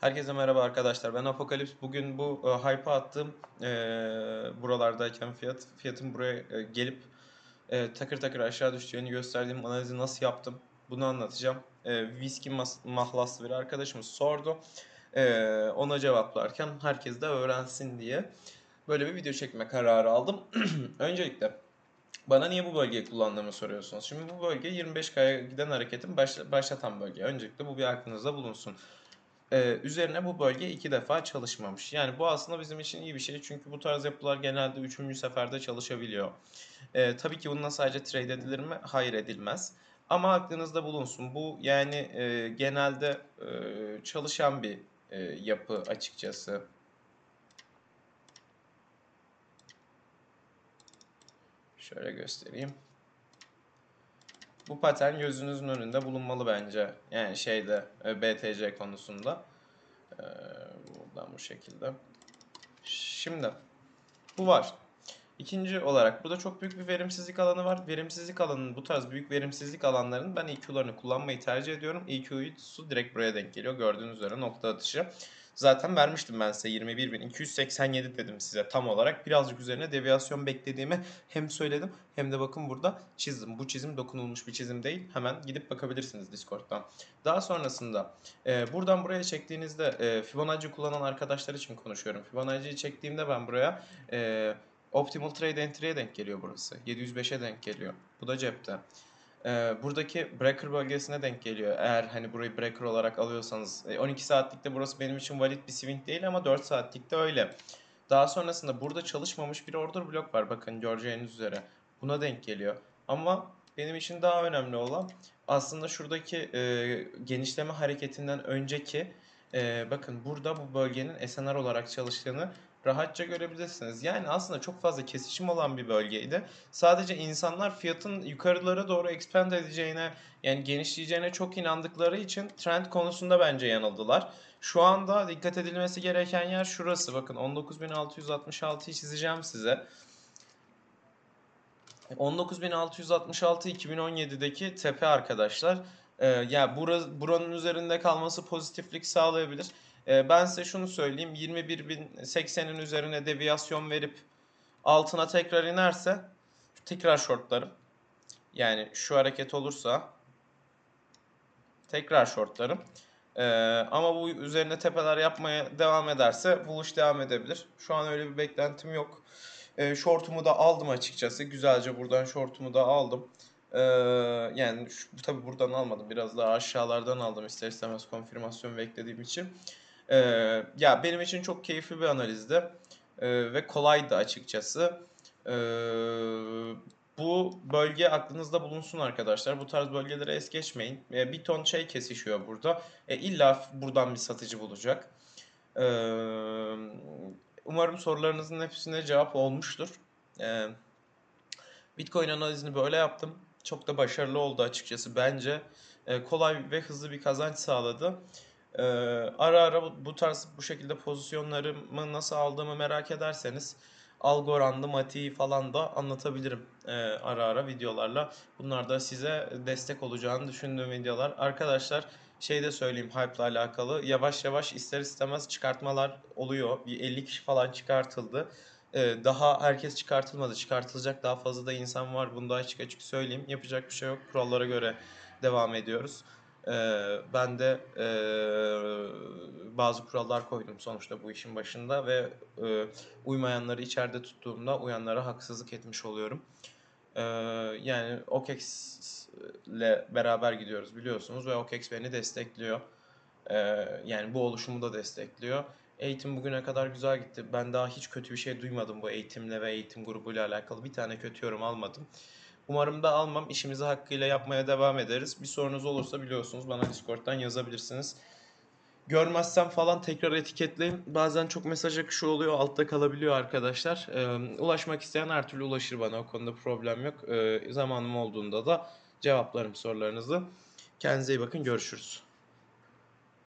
Herkese merhaba arkadaşlar. Ben Apokalips. Bugün bu e, hype'a attığım e, buralardayken fiyat fiyatın buraya e, gelip e, takır takır aşağı düşeceğini gösterdiğim analizi nasıl yaptım bunu anlatacağım. E, Whisky mahlaslı bir arkadaşımız sordu. E, ona cevaplarken herkes de öğrensin diye böyle bir video çekme kararı aldım. Öncelikle bana niye bu bölgeyi kullandığımı soruyorsunuz. Şimdi bu bölge 25K'ya giden hareketin baş- başlatan bölge. Öncelikle bu bir aklınızda bulunsun. Ee, üzerine bu bölge iki defa çalışmamış. Yani bu aslında bizim için iyi bir şey. Çünkü bu tarz yapılar genelde üçüncü seferde çalışabiliyor. Ee, tabii ki bununla sadece trade edilir mi? Hayır edilmez. Ama aklınızda bulunsun. Bu yani e, genelde e, çalışan bir e, yapı açıkçası. Şöyle göstereyim. Bu patern gözünüzün önünde bulunmalı bence. Yani şeyde e, BTC konusunda. Ee, buradan bu şekilde. Şimdi bu var. İkinci olarak burada çok büyük bir verimsizlik alanı var. Verimsizlik alanının bu tarz büyük verimsizlik alanlarının ben EQ'larını kullanmayı tercih ediyorum. EQ'su direkt buraya denk geliyor. Gördüğünüz üzere nokta atışı. Zaten vermiştim ben size 21.287 dedim size tam olarak. Birazcık üzerine deviyasyon beklediğimi hem söyledim hem de bakın burada çizdim. Bu çizim dokunulmuş bir çizim değil. Hemen gidip bakabilirsiniz Discord'dan. Daha sonrasında e, buradan buraya çektiğinizde e, Fibonacci kullanan arkadaşlar için konuşuyorum. Fibonacci'yi çektiğimde ben buraya e, Optimal Trade Entry'ye denk geliyor burası. 705'e denk geliyor. Bu da cepte. Ee, buradaki breaker bölgesine denk geliyor. Eğer hani burayı breaker olarak alıyorsanız e, 12 saatlikte burası benim için valid bir swing değil ama 4 saatlikte öyle. Daha sonrasında burada çalışmamış bir order blok var bakın göreceğiniz üzere. Buna denk geliyor. Ama benim için daha önemli olan aslında şuradaki e, genişleme hareketinden önceki e, bakın burada bu bölgenin SNR olarak çalıştığını rahatça görebilirsiniz. Yani aslında çok fazla kesişim olan bir bölgeydi. Sadece insanlar fiyatın yukarılara doğru expand edeceğine yani genişleyeceğine çok inandıkları için trend konusunda bence yanıldılar. Şu anda dikkat edilmesi gereken yer şurası. Bakın 19.666'yı çizeceğim size. 19.666 2017'deki tepe arkadaşlar. Ee, yani bura, buranın üzerinde kalması pozitiflik sağlayabilir. Ee, ben size şunu söyleyeyim. 21.080'in üzerine deviyasyon verip altına tekrar inerse tekrar shortlarım. Yani şu hareket olursa tekrar shortlarım. Ee, ama bu üzerine tepeler yapmaya devam ederse buluş devam edebilir. Şu an öyle bir beklentim yok. Ee, shortumu da aldım açıkçası. Güzelce buradan shortumu da aldım. Ee, yani şu, tabii buradan almadım. Biraz daha aşağılardan aldım ister istemez konfirmasyon beklediğim için. Ee, ya benim için çok keyifli bir analizdi. Ee, ve kolaydı açıkçası. Ee, bu bölge aklınızda bulunsun arkadaşlar. Bu tarz bölgelere es geçmeyin. Ee, bir ton şey kesişiyor burada. E, illa buradan bir satıcı bulacak. Ee, umarım sorularınızın hepsine cevap olmuştur. Ee, Bitcoin analizini böyle yaptım. Çok da başarılı oldu açıkçası bence. Ee, kolay ve hızlı bir kazanç sağladı. Ee, ara ara bu, bu tarz bu şekilde pozisyonlarımı nasıl aldığımı merak ederseniz Algorand'ı, Mati'yi falan da anlatabilirim ee, ara ara videolarla. Bunlar da size destek olacağını düşündüğüm videolar. Arkadaşlar şey de söyleyeyim hype ile alakalı. Yavaş yavaş ister istemez çıkartmalar oluyor. Bir 50 kişi falan çıkartıldı. Ee, daha herkes çıkartılmadı. Çıkartılacak daha fazla da insan var. Bunu da açık açık söyleyeyim. Yapacak bir şey yok. Kurallara göre devam ediyoruz. Ee, ben de e, bazı kurallar koydum sonuçta bu işin başında ve e, uymayanları içeride tuttuğumda uyanlara haksızlık etmiş oluyorum. Ee, yani OKEX ile beraber gidiyoruz biliyorsunuz ve OKEX beni destekliyor. Ee, yani bu oluşumu da destekliyor. Eğitim bugüne kadar güzel gitti. Ben daha hiç kötü bir şey duymadım bu eğitimle ve eğitim grubuyla alakalı. Bir tane kötü yorum almadım. Umarım da almam. İşimizi hakkıyla yapmaya devam ederiz. Bir sorunuz olursa biliyorsunuz bana Discord'dan yazabilirsiniz. Görmezsem falan tekrar etiketleyin. Bazen çok mesaj akışı oluyor, altta kalabiliyor arkadaşlar. Ee, ulaşmak isteyen her türlü ulaşır bana. O konuda problem yok. Ee, zamanım olduğunda da cevaplarım sorularınızı. Kendinize iyi bakın. Görüşürüz.